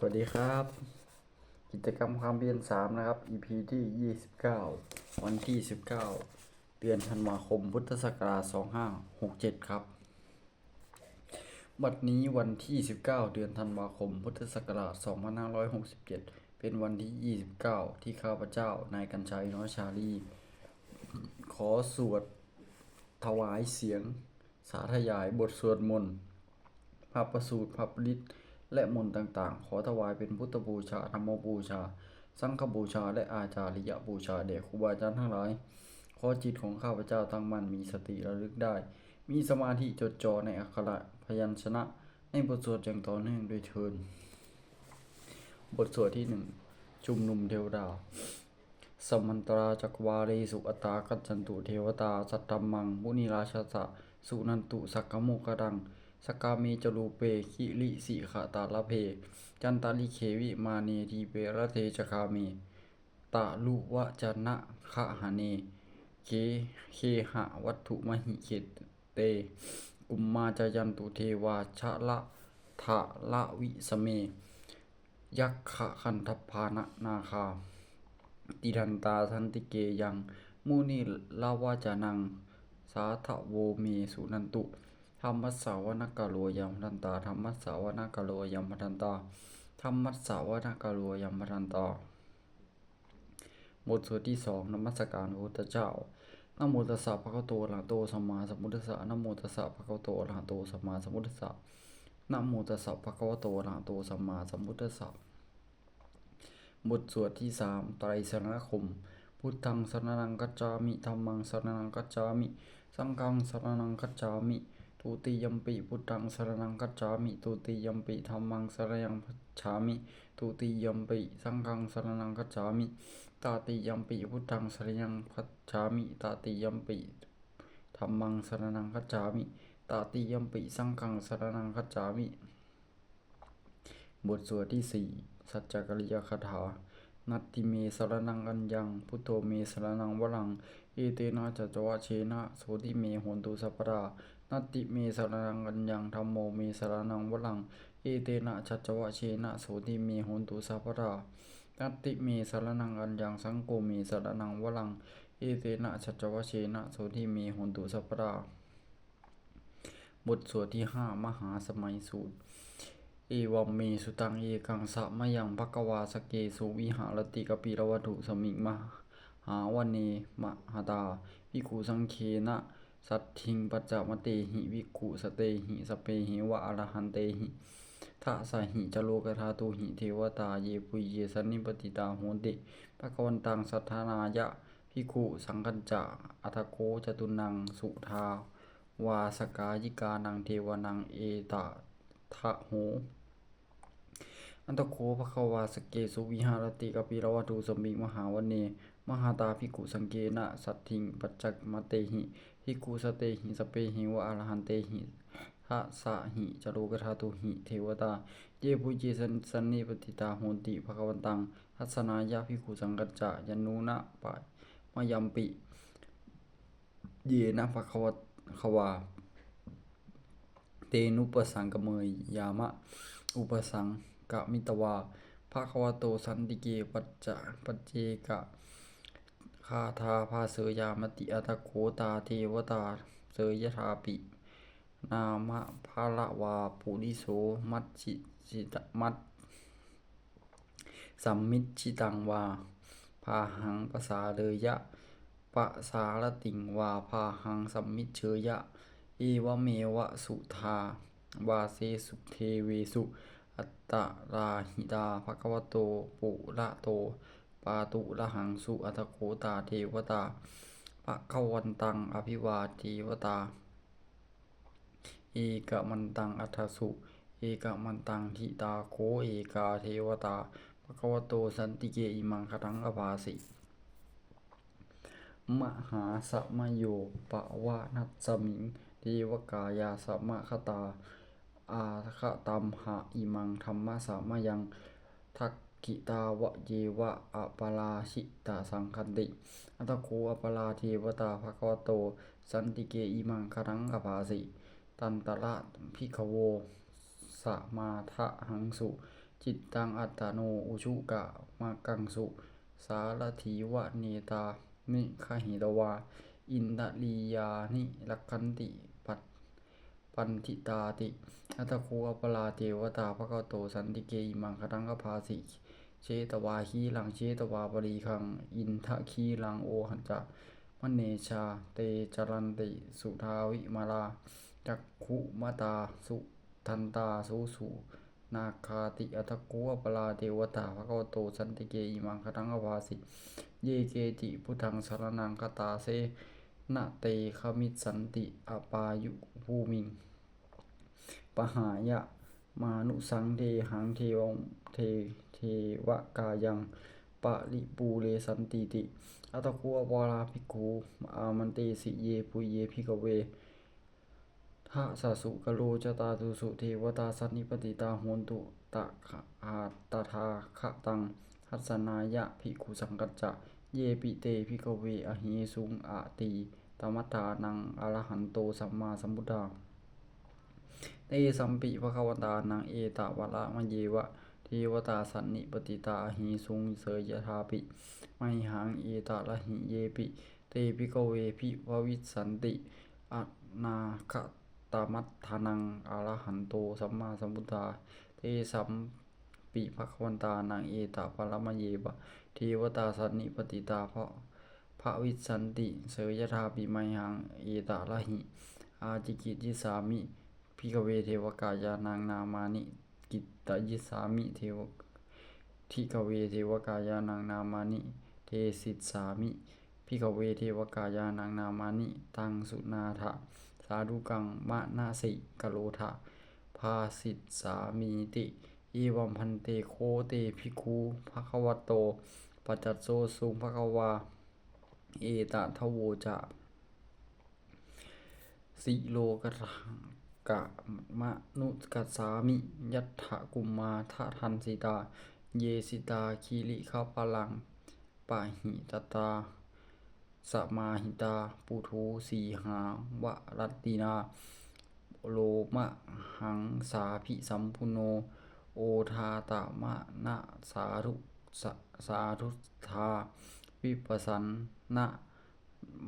สวัสดีครับ กิจกรรมความเพียรสามนะครับ EP ที่ 29 วันที่ 19 เดือนธันวาคมพุทธศักราช2567 ครับ บัดนี้วันที่ 19 เดือนธันวาคมพุทธศักราช2567 เป็นวันที่ 29 ที่ข้าพเจ้านายกัญชัยน้อยชาลี ขอสวดถวายเสียง สาธยายบทสวดมนต์พระประสูตรพระปริต และมนต์ต่างๆ ขอถวายเป็นพุทธบูชาธรรมบูชา สังฆบูชา และอาจาริยบูชาแด่ครูบาอาจารย์ทั้งหลาย ขอจิตของข้าพเจ้าตั้งมั่นมีสติระลึกได้ มีสมาธิจดจ่อในอักขระพยัญชนะ ในบทสวดอย่างต่อเนื่องด้วยเทินบทสวดที่หนึ่งชุมนุมเทวดา สมันตราจักวาเรสุอัตตากัจจันตุเทวตา สัตตมังมุนิราชสะ สุนันตุสักกโมกดัง สกาเมจรูเปคิริสิขะตาลเพ จันตาลิเควิมาเนทีเประเทจคาเมตะลุวะจนะคะหเนเกเคหะวัตถุมหิเขตเต กุมมาจายันตุเทวาชะละทะละวิสเม ยักขะคันทพานะนาคา ติทันตาทันติเกยัง มุนิลาวาจานัง สาทะโวเมสุนันตุ ธรรมัสสาวนกาโลยัมพันตาธรรมัสสาวนกาโลยัมพันตาธรรมัสสาวนกาโลยัมพันตาบทสวดที่สองนมัสการพระพุทธเจ้านโมตัสสะภะคะวะโตอะระหะโตสัมมาสัมพุทธัสสะนโมตัสสะภะคะวะโตอะระหะโตสัมมาสัมพุทธัสสะนโมตัสสะภะคะวะโตอะระหะโตสัมมาสัมพุทธัสสะบทสวดที่สามไตรสรณคม พุทธังสรณังกัจจามิธัมมังสรณังกัจจามิ สังฆังสรณังกัจจามิ ทุติยมปิพุทธังสรณังกัจจามิทุติยมปิธัมมังสรณังกัจฉามิทุติยมปิสังฆังสรณังกัจฉามิตาติยมปิพุทธังสรณังกัจฉามิตาติยมปิธัมมังสรณังกัจฉามิตาติยมปิสังฆังสรณังกัจฉามิ บทสวดที่สี่สัจจกริยคาถานัตติเมสรนังอัญญังพุทโธเมสรนังวรังเอเตนะจัจวะเชนะโสติเมโหนตุสัพพะรา นติเมสรนังอัญญังธัมโมเมสรนังวรัง เอเตนะจัจจวะเชนะโสติเมโหนตุสัพพะรานัตติเมสรนังอัญญังสังโฆเมสรนังวรัง เอเตนะจัจจวะเชนะโสติเมโหนตุสัพพะราบทสวดที่ห้ามหาสมัยสูตรเอวัมเมสุตังเอกังสะมะยังภะควาสเกสุวิหารติกปิรวัตุสมิงมหาวันเนมหาตาวิกุสังเคนะ สัตถิงปัจจามเตหิวิกุสเตหิสเปหิวะอรหันเตหิทะสหิจโลกธาตุหิเทวตาเยปุยเยสนิปติตาโหติภะคะวันตังสัทธานายะภิกุสังกัจจะอัทโกจตุนังสุทาวาสกายิกานังเทวนังเอตทะโหอันตโคภควาสเกสุวิหารติกปิรวัตุสมิงมหาวเน มหาตาภิกุสังเกนะสัตถิงปัจจักมเตหิ ภิกขุสเตหิสเปหิวะอรหันเตหิทะสะหิจโรกธาตุหิเทวตา เยปุเยสันสันนิปติตาโหติภควันตังทัศนายาภิกขุสังกัจจะยนุนะปะมยัมปิ เยนะภควตควา เตนุปสังกเมยยามะ อุปสังกมิตวาภะคะวะโตสันติเกปัจจะปัจเจกะ คาทาภาเสยามติอัตโคตาเทวตาเสยทาปิ นามะภาละวาปุริโสมัจจิจิตมัตสัมมิจิตังวา พาหังภาษาเลยยะปะสารติงวาพาหังสัมมิเชยะ เอวเมวะสุทาวาเสสุเทเวสุ อัตตราหิตาภะคะวะโต ปุระโตาตุระหังสุอัตโคตาเทวตาภะคะวันตังอภิวาเทวตา เอกมันตังอัฏสุ เอกมันตังทิตาโคเอกาเทวตาภะคะวโตสันติเกอิมังคทังอภาสิมหาสมโยปะวะนัสมิงเทวกายาสมะคตา อาคตัมหะอิมังธัมมะสามยัง กขิตาวะเยวะอปาราชิตาสังคันติ อัตโคอปาราเทวตาภะคะวโต สันติเกอิมังคทังอภาสิ ตันตระพิกขโวสมาทะหังสุ จิตตังอัตตโนอุชุกะมากังสุ สารถีวะเนตา นิคหิตวา อินทลียานิรักขันติปัตปันทิตาติอัตโคอัปปลาเทวตาภะคะโต สันติเกอิมังคตังคภาสิ เชตวาคีลังเชตวาปรีคัง อินทคีลังโอหันจะมเนชา เตจรันติ สุทาวิมาลาจักขุมตา สุทันตาสุสุนาคาติอัตกอัปปลาเทวตาภคะโตสันติเกอิมังคตังคภาสิ เยเกจิพุทธังสารณังคตาเสนะเตขมิสสันติอปายุภูมิง ปหายะ มานุสังเทหังเทวงเทเทวกายังปะริปูเรสันติติอัตตโกอวาราภิกขุอามันเตสิเยปุเยภิกเวทะสสุกโลจตาตุสุเทวตาสันนิปติตาโหนตุตะคะอาตถาคะตังทัสนายะภิกขุสังกัจจะเยปิเตภิกเวอหิสุงอะติตมัฏฐานังอรหันโตสัมมาสัมพุทธา เตสัมปิภควตานังเอตวะระมะเยวะเทวตาสันนิปติตาหิสุงเสยทาปิไมหังเอตระหิเยปิ เตภิกเวภิภวิสสันติอนาคตมัฏฐานังอรหันโตสัมมาสัมพุทธาเตสัมปิภควันตานังเอตปรมะเยวะเทวตาสันนิปติตาภภวิสสันติเสยทาปิไมหังเอตระหิอาจิกิจิสามิ ภิกเวเทวกายานังนามานิกิตตยิสามิเทวทิกเวเทวกายานังนามานิ เทสิสสามิภิกเวเทวกายานังนามานิ ตังสุนาถะสาธุกังมะนาสิกโลทะภาสิสสามีติอีวัมพันเตโคเตภิกขุภควโตปัจจัตโซสุงภควา เอตทโวจะสิโลกะ กะมะนุกัสสามิ ยัตถกุมมาทะทันสิตา เยสิตาคิริขปลังปะหิตตาสมาหิตา ปุถุสีหาวรัตตินา โลมะหังสาภิสัมพุโน โอทาตมะนะสาธุสาธุธาวิปัสสันนะ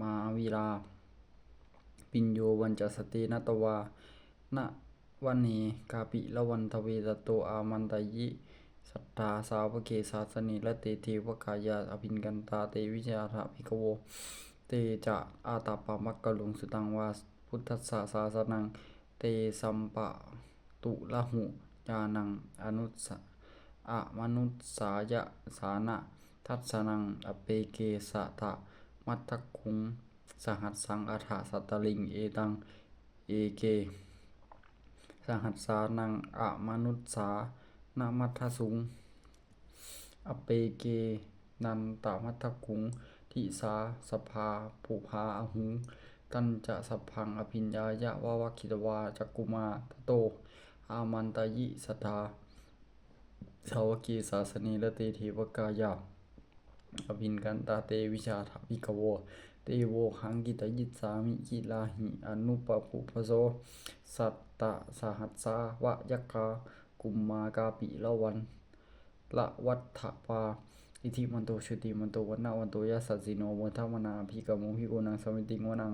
มาวิลาปิญโยวันจสเตนตวา นะวันเนกาปิละวันทเวตโตอามันตยิสัทธาสาวเกสาสเนละเตเทวกายาอภินกันตาเตวิชาทะภิกโว เตจะอาตาปะมักกะลุงสุตังวาพุทธัสสาสนัง เตสัมปะตุละหุญานังอนุสอะมนุสสายะสานะทัสสนังอเปเกสะทะมัทธคุง สหัสสังอัฏฐสัตตลิง เอตัง เอเก หัสสานังอะมนุสสานะมัทสุง อเปเก นันตมัทธคุง ทิสาสภาปุภาอหุง ตัญจะสพังอภิญญายะวะวะคิตวาจักกุมาทโต อามันตยิสทธาสาวกเกสาสเนละเตเทวกายาอภินกันตาเตวิชาทะภิกโว เตโวหังกิตยิสสามิกิลาหิอนุปปุพโสสัตตสหัสสาวะยกากุมมากาปิละวันละวัฏฐปาอิทิมันโตชุติมันโตวันนาวันโตยัสสะสิโนโมทัมนาภิกขโมภิโกนังสมิติงวนัง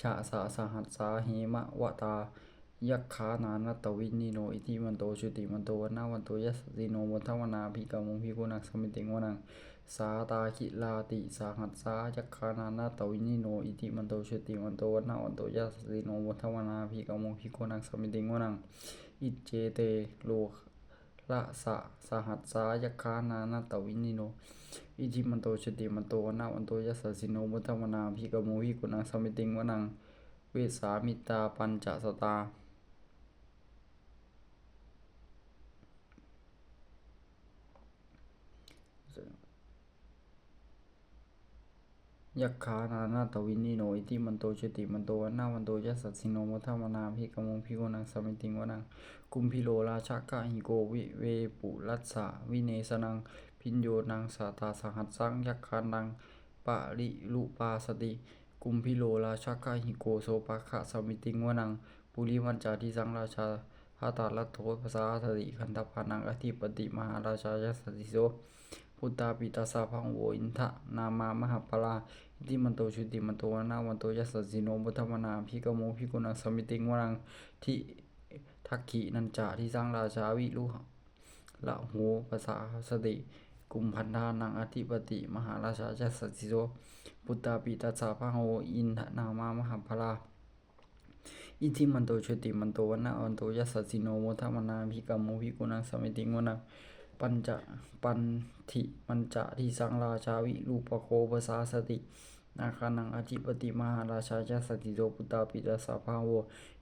ชะสะสหัสสาเหมะวะตายัคขานานตวินิโนอิทิมันโตชุติมันโตวันนาวันโตยัสสะสิโนโมทัมนาภิกขโมภิโกนังสมิติงวนัง สาตาคิลาติสาหัสสายัคขานานัตวินิโนอิทิมันโตชติมันโตวันนาวันโตยัสสะสิโนโมทัมนาภิกขโมภิกขุนังสมิติงวนังอิเจเตโลละสะสหัสสายัคขานานัตวินิโนอิทิมันโตชติมันโตวันนาวันโตยัสสะสิโนมุทัมนาภิกขโมภิกุนังสมิติงวนังเวสามิตาปัญจสตา ยัคขานานาตวินิโนอิทิมันโตชุติมันโตวันนาวันโตยัสสะสิโนมุทัมนาภิกขโมภิกขุนังสมิติงวนังกุมพิโลราชกะหิโกวิเวปุรัสสะวิเนสนังพิญโยนังสาตาสหัสสังยัคขานังปะริลุปาสติกุมพิโลราชกะหิโกโสภคะสมิติงวนังปุริวันจาทิสังราชาภาตาลัตโทภาษาสติคันธปานังอธิปติมหาราชายสสิโส พุตตาปิตาสาพังโวอินทะนามามหาปลาอิติมันโตชุติมันโตวนาวันโตยัสสสิโนมุทธมนาภิกโมภิกุณังสมิติงวนังทิทักขินันจาที่สร้างราชาวิลุละโหภาษาสติกุมพันธานังอธิปติ มหาราชายัสสิโสพุตตาปิตาสาพังโวอินทะนามามหาปลาอิทิมันโตชุติมันโตวันนะวันโตยัสสสิโนโมทมนาภิกรรมโมภิกุณังสมิติงวัง ปัญจะปันทิมันจะที่สังราชาวิรูปโคภาษาสตินาคานังอธิปติมหาราชายสติโตปุตตาปิตาสาภาโว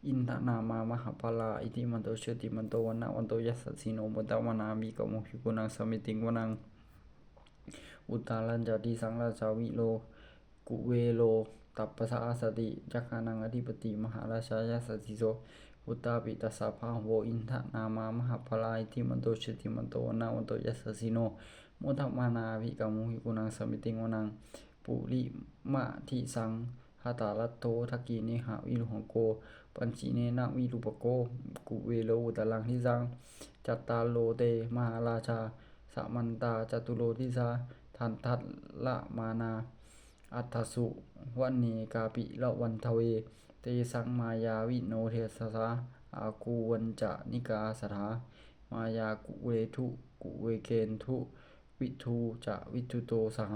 อินทนามามหาปลาอิทิมันโตชติมันโตวันนะวันโตยัสสสิโนโมทมนาภิกมโมภิกุณังสมิติงวนังอุตาลัญจะทีสังราชาวิโลกุเวโลตัปปะสาสติจักานังอธิปติมหาราชายสติโส อุตาปิตัสสะภาโวอินทนามามหาพลายทิมันโตชติมันโตนาวันโตยัสสิโนโมทัมมานาภิกามุหิกุนังสมิติงวนังปุริมะทิสังหาตาลัตโตทักกีเนหาวิรุหงโก ปัญจีเนนะวิรุปโก กุเวโลอุตลังทิสัง จัตตาโลเตมหาราชาสมันตาจตุโลทิสาทันทัตละมานา อัตถสุวันเนกาปิละวันทเว เตสังมายาวิโนเทสสาอากูวันจะนิกาสถามายากุเวทุกุเวเกนทุ วิทูจะวิทุโตสห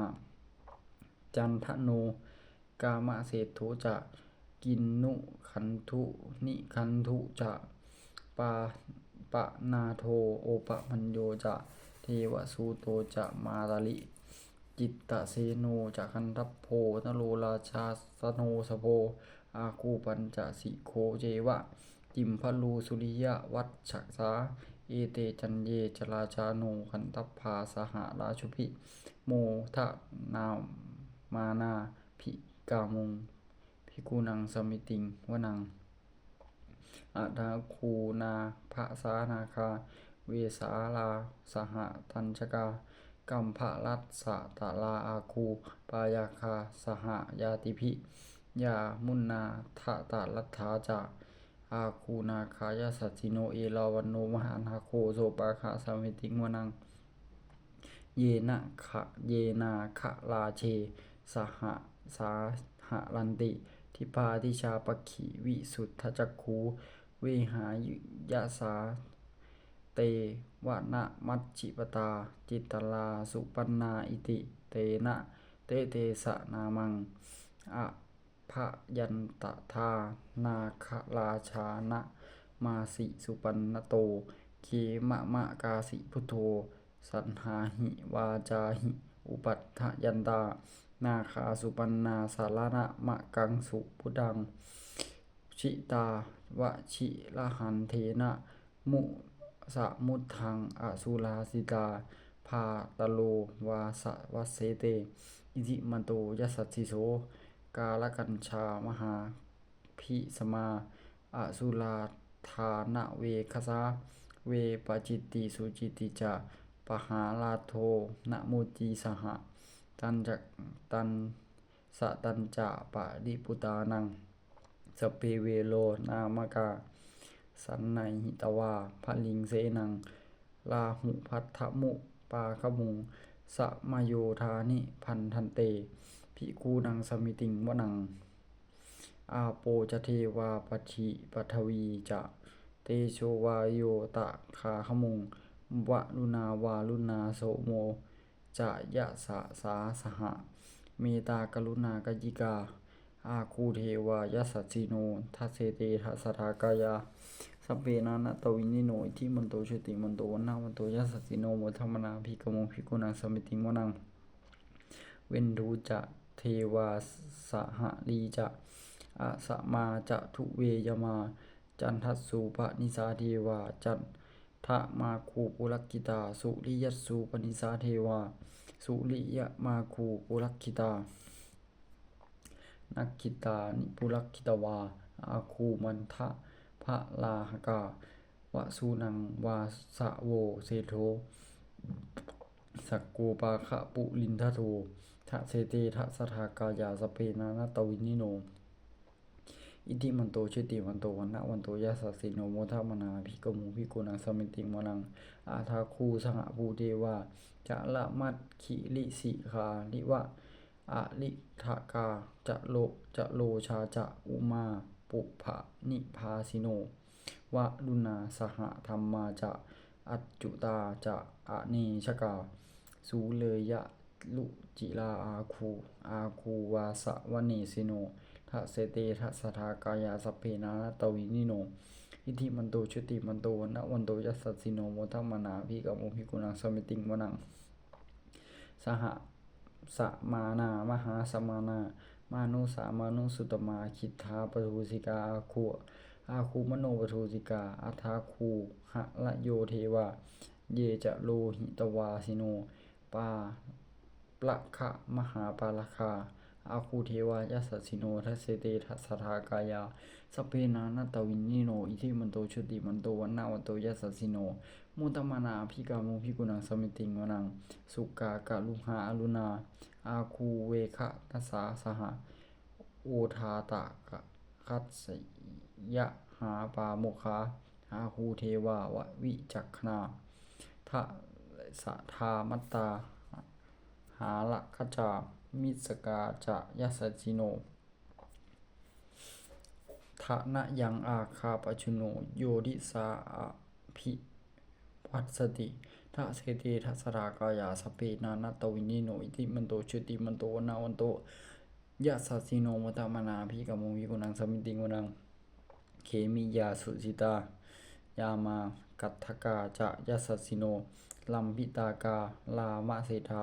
จันทโน กามะเศรษโทจะกินนุขันธุนิขันธุจะปาปะนาโทโอปะมัญโยจะเทวสูโตจะมาตาลิ จิตตะเสโนจักขันทัพโพนโรราชาสโนสโพ อาคูปัญจสิโคเจวะ จิมพลูสุริยะวัชฉสาเอเตจันเยจราชาโนขันทพาสหราชุพิโมทะนามมานาภิกามุงภิกุนังสมิติงวนังอาดาคูนาภาสานาคา เวสาลาสหตัญชกากัมภะรัสสะตะลาอาคู ปายาคา สหยาติภิ ยามุนนาทะตะลัทธาจาอาคูนาคายาสัจิโนเอลาวันโนมหานาโคโสปาคะสมิติงวนัง เยนะขะเยนาคะลาเช สหสาหะลันติ ทิพาทิชาปขีวิสุทธจักขูเวหายยะสา เตวะนะมัจฉิปตา จิตตลาสุปันนาอิติ เตนะ เตเตสะนามังอะ ภะยันตทา นาคราชานะมาสิสุปันนโต เคมะมะกาสิพุโธสันหาหิวาจาหิ อุปัฏฐยันตา นาคาสุปันนาสารณะมะกังสุพุดัง ชิตาวะชิละหันเทนะ มุสะมุทังอสุลาสิตาพาตโลวาสะวัสเสเต อิทิมันโตยัสสิโส กาลกัญชามหาพิสมาอสุลาธานเวคสาเวปจิตติสุจิติจะปหาลาโทนะโมจีสหะตันจักตันสะตันจะปะริปุตานังสเปเวโลนามกา สันไนหิตวาพลิงเสนัง ลาหุพัทธมุปาขมุงสะมโยธานิพันธันเต ภิกูนังสมิติงวนัง อาโปจะเทวาปชิปทวีจะเตโชวาโยตะคาขมุงวะลุนาวาลุนาโสโมจะยะสะสาสหะ เมตากรุณากยิกา อาคูเทวายัสสสิโนทัสเสเตทัสทากายาสัพเพนานะตวินิโนอิทิมันโตชติมันโตวันนามันโตยัสสสิโนโมทัมมนาภิกขโมภิกุนังสมิติงวนัง เวนรูจะ เทวาสหลีจะอะสะมาจะทุเวยมา จันทัสสุปนิสาเทวา จันทะมาคูปุลักกิตา สุริยสสุปนิสาเทวา สุริยมาคูปุลักขิตา นักขิตานิปุลักขิตวา อาคูมันทะพระลาหกาวสุนังวาสะโวเสโทสักกูปาคะปุลินทโท เสเตทะสทากายาสเปนานาตวินิโน อิติมันโตชุติมันโตวันนะวันโตยัสสะสิโนโมทัมนาภิกขโมูภิกขุนังสมิติมนัง อาทาคูสหภูเทวาจะละมัดขิลิสิคาลิวะอะลิทากาจะโลจะโลชาจะอุมาปุภะนิพาสิโนวะลุนาสหธรรมาจะอัจจุตาจะอะเนชกาสูเลยะ ลุจิลาอาคูอาคูวาสะวะเนสิโนทะเสเตทะสทากายาสเพนาตวินิโนอิทิมันโตชุติมันโตวันนะวันโตยัสสิโนโมทัมนาภิกขโมภิกุนังสมิติงวนังสหสมานามหาสมานามานุสามานุสุตมาคิทาปทุสิกาอาคูอาคูมโนปทุสิกาอัทาคูหะละโยเทวาเยจะโลหิตวาสิโนปา ละคะมหาปาลคาอาคูเทวายัสสะสิโนทัสเสเตทัสทากายาสเพนานัตวินนิโน อิทิมันโตชุติมันโตวันนาวันโตยัสสะสิโน มุตมานาภิกาโมภิกุนังสมิติงวนัง สุกากะลุหาอลุนาอาคูเวคะนัสสาสหะโอทาตะกะคัตสยะหาปาโมคาอาคูเทวาวะวิจักนาทะสะทามัตตา หาละขจามิสกาจะยัสจิโนทะนะยังอาคาปชุโนโยดิสาอภิวัสสติทะเสเตทัสรากายาสเพนานัตวินิโนอิติมันโตชุติมันโตนาวันโตยัสสะสิโนมตมนาภิกขโมภิกุนังสมิติงวนังเขมิยาสุจิตายามากัตถกาจะยัสสะสิโนลัมพิตากาลามะเศธา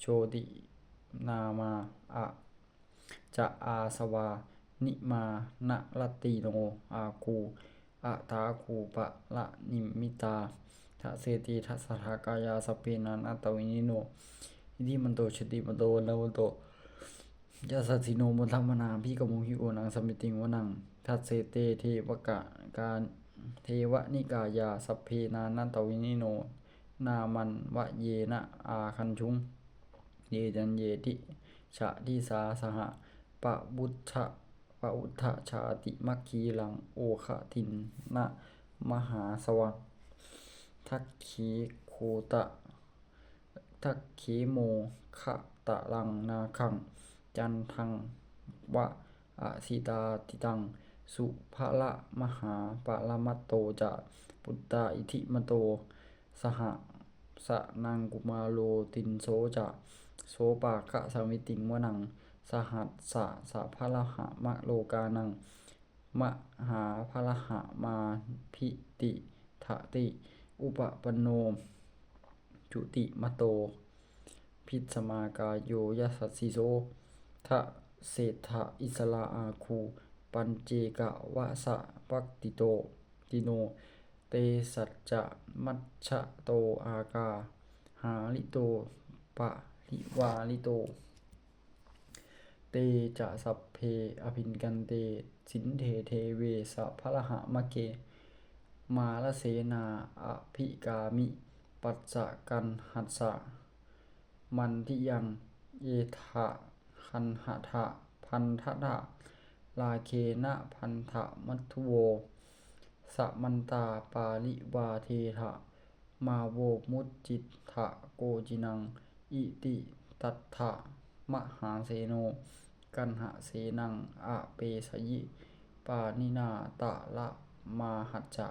โชตินามาอะจะอาสวา นิมานะรติโนอาคูอะทาคูปะละนิมมิตาทะเสติทัสสทากายาสเพนานัตตวินิโนอิทิมันโตชติมันโตวันนาวันโตยัสสะสิโนมุทัมมนาภิกขโมภิกขุนังสมิติงวนังทัสเสเตเทวกะการเทวนิกายาสัพเพนานัตตวินิโน นามันวะเยนะอาคันชุง เยจันเยติฉะทิสาสหะปะบุทธะปะอุทธชาติมัคคีลังโอคะทินนะมหาสวังทักขีโคตะ ทักขีโมคะตะลังนาคัง จันทังวะอะสิตาติตัง สุภละมหาปรมัตโตจะปุตตาอิทิมโต สหสนังกุมาโลตินโสจะ โสปาคะสมิติงวนัง สหัสสะสะพะละหะมะโลกานัง มหาพะละหะมาพิติทะติ อุปปนโนจุติมโต พิสมากาโยยัสสิโสทะเศรษฐะอิสลาอาคู ปัญเจกะวะสะปักติโตติโน เตสัจจะมัชะโตอากา หาลิโตปะ ริวาลิโต เตจะสัพเพอภินกันเต สินเทเทเวสัพพะหะมะเก มาลเสนาอภิกามิ ปัจจะกันหัสสะมันทิยังเยทะคันหะทะพันธทะลาเคนะพันธมัทุโวสมันตาปาลิวาเทถะมาโวมุจจิตถะโกจินัง อิติตัตถะมหาเสโน กันหะเสนังอะเปสยิ ปานินาตะละมาหัจจะ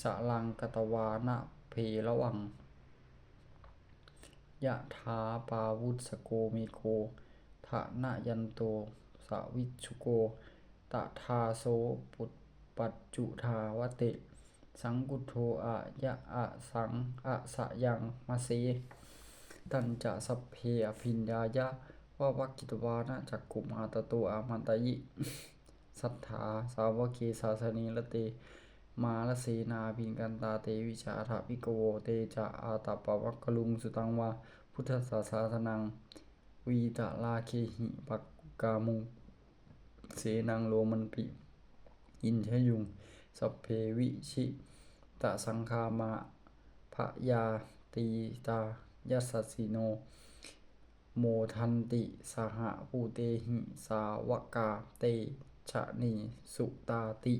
สลังกตวานะเพระวังยะถาปาวุสโกเมโกทะนะยันโตสวิชุโกตถาโสปุตปัจจุทาวเตสังกุโทอะยะอะสังอะสะยังมะเส ตัญจะสัพเพอภิญญายะวะวักิตวานะจักขุมาตโตอามันตยิสัทธาสาวกเกสาสเนละเตมาลเสนาภินกันตาเตวิชาถาภิกโวเตจะอาตาปวักกลุงสุตังวาพุทธศาสานัง วีตะลาเคหิปักกามุงเสนังโลมันปิ อินทยุง สัพเพวิชิตสังคามาภยาตีตา ยัสสิโน โมทันติ สหภูเตหิ สาวกาเตชะนี สุตาติ